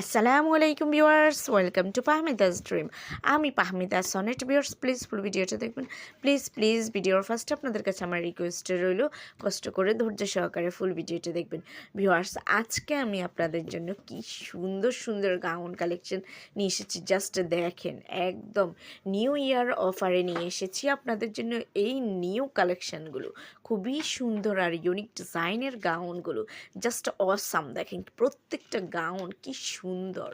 আসসালামু আলাইকুম viewers welcome to Pahmida's dream আমি Pahmida Sonet viewers please full ভিডিওটা দেখবেন। প্লিজ প্লিজ ভিডিওর ফার্স্ট আপনাদের কাছে আমার রিকোয়েস্ট রইল। কষ্ট করে ধৈর্য সহকারে ফুল ভিডিওটা দেখবেন। ভিউয়ার্স আজকে আমি আপনাদের জন্য কি সুন্দর সুন্দর গাউন কালেকশন নিয়ে এসেছি। জাস্ট দেখেন, একদম নিউ ইয়ার অফারে নিয়ে এসেছি আপনাদের জন্য এই নিউ কালেকশানগুলো খুবই সুন্দর আর ইউনিক ডিজাইনের গাউনগুলো জাস্ট অসাম দেখেন প্রত্যেকটা গাউন কি সুন্দর।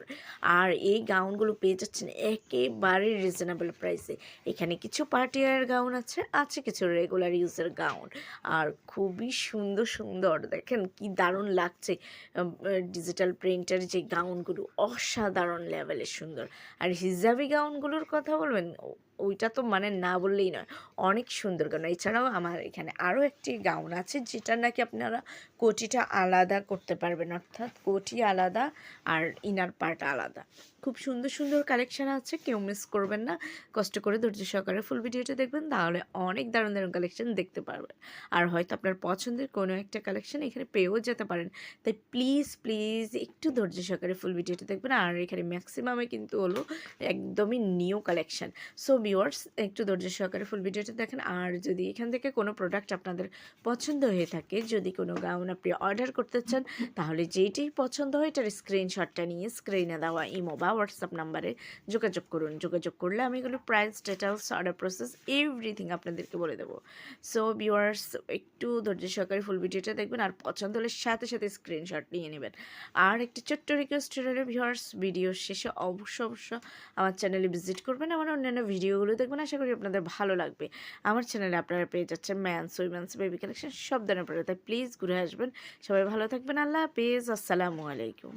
আর এই গাউনগুলো পেয়ে যাচ্ছেন একেবারে রিজনেবল প্রাইসে এখানে কিছু পার্টি ওয়্যার গাউন আছে আছে কিছু রেগুলার ইউজের গাউন। আর খুবই সুন্দর সুন্দর, দেখেন কি দারুণ লাগছে। ডিজিটাল প্রিন্টার যে গাউনগুলো অসাধারণ লেভেলের সুন্দর। আর হিজাবি গাউনগুলোর কথা বলবেন? ওইটা তো মানে না বললেই নয়। অনেক সুন্দর গাউন এছাড়াও আমার এখানে আরও একটি গাউন আছে, যেটা নাকি আপনারা কোটিটা আলাদা করতে পারবেন। অর্থাৎ কোটি আলাদা আর ইনার পার্ট আলাদা। খুব সুন্দর সুন্দর কালেকশান আছে, কেউ মিস করবেন না। কষ্ট করে ধৈর্য সহকারে ফুল ভিডিওটা দেখবেন, তাহলে অনেক দারুণ দারুণ কালেকশান দেখতে পারবেন। আর হয়তো আপনার পছন্দের কোনো একটা কালেকশন এখানে পেয়েও যেতে পারেন। তাই প্লিজ প্লিজ একটু ধৈর্য সহকারে ফুল ভিডিওটা দেখবেন। আর এখানে ম্যাক্সিমামে কিন্তু হলো একদমই নিউ কালেকশন সো ভিউয়ার্স একটু ধৈর্য সহকারে ফুল ভিডিওটা দেখেন। আর যদি এখান থেকে কোনো প্রোডাক্ট আপনাদের পছন্দ হয়ে থাকে, যদি কোনো গাউন আপনি অর্ডার করতে চান, তাহলে যেইটি পছন্দ হয় এটার স্ক্রিনশটটা নিয়ে স্ক্রিনে দেওয়া ইমো বা হোয়াটসঅ্যাপ নাম্বারে যোগাযোগ করুন। যোগাযোগ করলে আমি এগুলো price details order process everything আপনাদেরকে বলে দেবো। সো ভিউয়ার্স একটু ধৈর্য সহকারে ফুল ভিডিওটা দেখবেন, আর পছন্দ হলে সাথে সাথে স্ক্রিনশট নিয়ে নেবেন। আর একটি ছোট্ট রিকোয়েস্ট রইল ভিউয়ার্স ভিডিও শেষে অবশ্য অবশ্য আমার চ্যানেলে ভিজিট করবেন, আমার অন্যান্য ভিডিওগুলো দেখবেন, আশা করি আপনাদের ভালো লাগবে। আমার চ্যানেলে আপনারা পেয়ে যাচ্ছেন ম্যানস উইমেন্স বেবি কালেকশন সব ধরনের প্রোডাক্ট তাই প্লিজ ঘুরে আসবেন। সবাই ভালো থাকবেন। আল্লাহ হাফিজ। আসসালামু আলাইকুম।